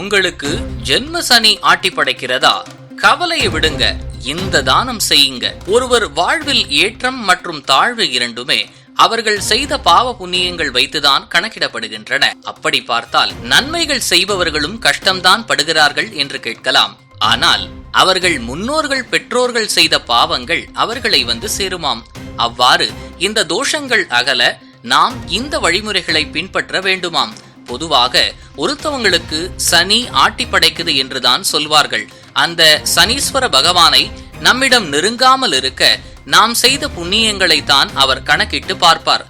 உங்களுக்கு ஜென்ம சனி ஆட்டி படைக்கிறதா? கவலையை விடுங்க. இந்த தானம் செய்யுங்க. ஒருவர் வாழ்வில் ஏற்றம் மற்றும் தாழ்வு இரண்டுமே அவர்கள் செய்த பாவ புண்ணியங்கள் வைத்துதான் கணக்கிடப்படுகின்றன. அப்படி பார்த்தால் நன்மைகள் செய்பவர்களும் கஷ்டம்தான் படுகிறார்கள் என்று கேட்கலாம். ஆனால் அவர்கள் முன்னோர்கள் பெற்றோர்கள் செய்த பாவங்கள் அவர்களை வந்து சேருமாம். அவ்வாறு இந்த தோஷங்கள் அகல நாம் இந்த வழிமுறைகளை பின்பற்ற வேண்டுமாம். பொதுவாக ஒருத்தவங்களுக்கு சனி ஆட்டி படைக்குது என்றுதான் சொல்வார்கள். அந்த சனீஸ்வர பகவானை நம்மிடம் நெருங்காமல் இருக்க நாம் செய்த புண்ணியங்களை தான் அவர் கணக்கிட்டு பார்ப்பார்.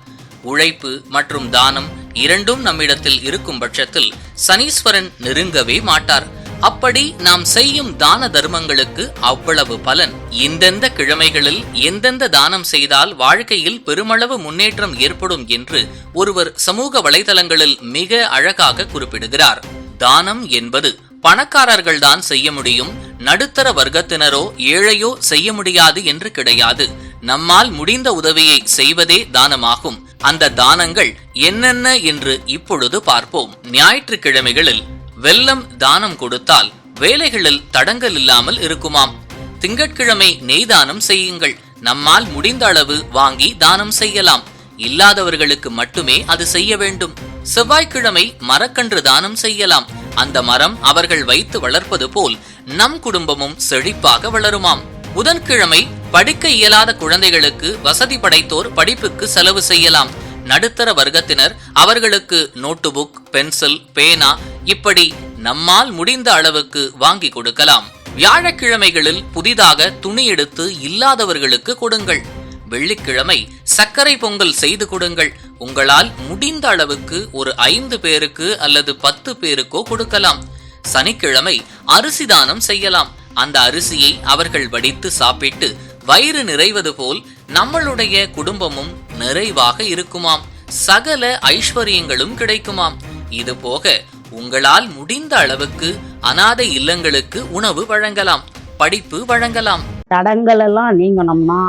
உழைப்பு மற்றும் தானம் இரண்டும் நம்மிடத்தில் இருக்கும் பட்சத்தில் சனீஸ்வரன் நெருங்கவே மாட்டார். அப்படி நாம் செய்யும் தான தர்மங்களுக்கு அவ்வளவு பலன். எந்தெந்த கிழமைகளில் எந்தெந்த தானம் செய்தால் வாழ்க்கையில் பெருமளவு முன்னேற்றம் ஏற்படும் என்று ஒருவர் சமூக வலைதளங்களில் மிக அழகாக குறிப்பிடுகிறார். தானம் என்பது பணக்காரர்கள்தான் செய்ய முடியும் நடுத்தர வர்க்கத்தினரோ ஏழையோ செய்ய முடியாது என்று கிடையாது. நம்மால் முடிந்த உதவியை செய்வதே தானமாகும். அந்த தானங்கள் என்னென்ன என்று இப்பொழுது பார்ப்போம். ஞாயிற்றுக்கிழமைகளில் வெல்லம் தானம் கொடுத்தால் வேலைகளில் தடங்கல் இல்லாமல் இருக்குமாம். திங்கட்கிழமை நெய் தானம் செய்யுங்கள். நம்மால் முடிந்த அளவு வாங்கி தானம் செய்யலாம். இல்லாதவர்களுக்கு மட்டுமே அது செய்ய வேண்டும். செவ்வாய்க்கிழமை மரக்கன்று தானம் செய்யலாம். அந்த மரம் அவர்கள் வைத்து வளர்ப்பது போல் நம் குடும்பமும் செழிப்பாக வளருமாம். புதன்கிழமை படிக்க இயலாத குழந்தைகளுக்கு வசதி படைத்தோர் படிப்புக்கு செலவு செய்யலாம். நடுத்தர வர்க்கத்தினர் அவர்களுக்கு நோட்டு புக் பென்சில் பேனா இப்படி நம்மால் முடிந்த அளவுக்கு வாங்கி கொடுக்கலாம். வியாழக்கிழமைகளில் புதிதாக துணி எடுத்து இல்லாதவர்களுக்கு கொடுங்கள். வெள்ளிக்கிழமை சர்க்கரை பொங்கல் செய்து கொடுங்கள். உங்களால் முடிந்த அளவுக்கு ஒரு ஐந்து பேருக்கு அல்லது பத்து பேருக்கோ கொடுக்கலாம். சனிக்கிழமை அரிசி தானம் செய்யலாம். அந்த அரிசியை அவர்கள் வடித்து சாப்பிட்டு வயிறு நிறைவது போல் நம்மளுடைய குடும்பமும் நிறைவாக இருக்குமாம். சகல ஐஸ்வர்யங்களும் கிடைக்குமாம். இது போக உங்களால் முடிந்த அளவுக்கு அனாதை இல்லங்களுக்கு உணவு வழங்கலாம் படிப்பு வழங்கலாம். தடங்கள் எல்லாம் நீங்கணும்னா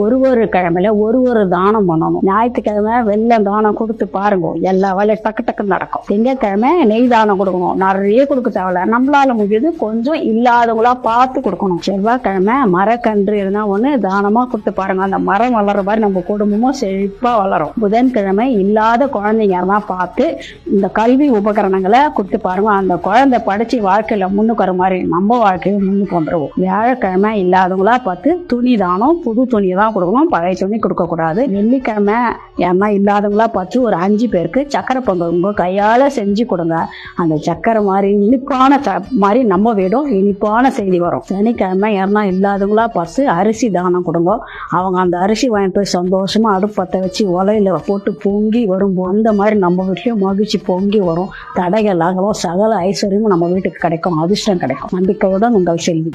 ஒரு ஒரு கிழமையில ஒரு ஒரு தானம் பண்ணணும். ஞாயிற்றுக்கிழமை வெள்ளம் தானம் கொடுத்து பாருங்க எல்லா வேலையும் டக்கு டக்கு நடக்கும். திங்கக்கிழமை நெய் தானம் கொடுக்கணும். நிறைய கொடுக்க தேவையில்ல. நம்மளால முடியுது கொஞ்சம் இல்லாதவங்களா பார்த்து கொடுக்கணும். செவ்வாய்க்கிழமை மரக்கன்று இருந்தா ஒண்ணு தானமா கொடுத்து பாருங்க. அந்த மரம் வளர்ற மாதிரி நம்ம குடும்பமும் செழிப்பா வளரும். புதன்கிழமை இல்லாத குழந்தைங்க யாருன்னா பார்த்து இந்த கல்வி உபகரணங்களை கொடுத்து பாருங்க. அந்த குழந்தை படிச்சு வாழ்க்கையில முன்னுக்கு வர மாதிரி நம்ம வாழ்க்கையை முன்னுக்கு வந்துருவோம். வியாழக்கிழமை இல்லாதவங்களா பார்த்து துணி தானம் புது துணி தான் கொடுக்கணும் பழைய துணி கொடுக்கக்கூடாது. வெள்ளிக்கிழமை யாருன்னா இல்லாதவங்களா பார்த்து ஒரு அஞ்சு பேருக்கு சக்கரை பொங்கல் உங்கள் கையால செஞ்சு கொடுங்க. அந்த சக்கரை மாதிரி இனிப்பான ச மாதிரி நம்ம வீடும் இனிப்பான செய்தி வரும். சனிக்கிழமை யாருன்னா இல்லாதவங்களா பார்த்து அரிசி தானம் கொடுங்க. அவங்க அந்த அரிசி வாங்கிட்டு போய் சந்தோஷமா அடுப்பத்தை வச்சு உலையில் போட்டு பொங்கி வரும் அந்த மாதிரி நம்ம வீட்லேயும் மகிழ்ச்சி பொங்கி வரும். தடைகள் ஆகவும் சகல ஐஸ்வர்யமும் நம்ம வீட்டுக்கு கிடைக்கும். அதிர்ஷ்டம் கிடைக்கும். நம்பிக்கையுடன் உங்கள் செல்வி.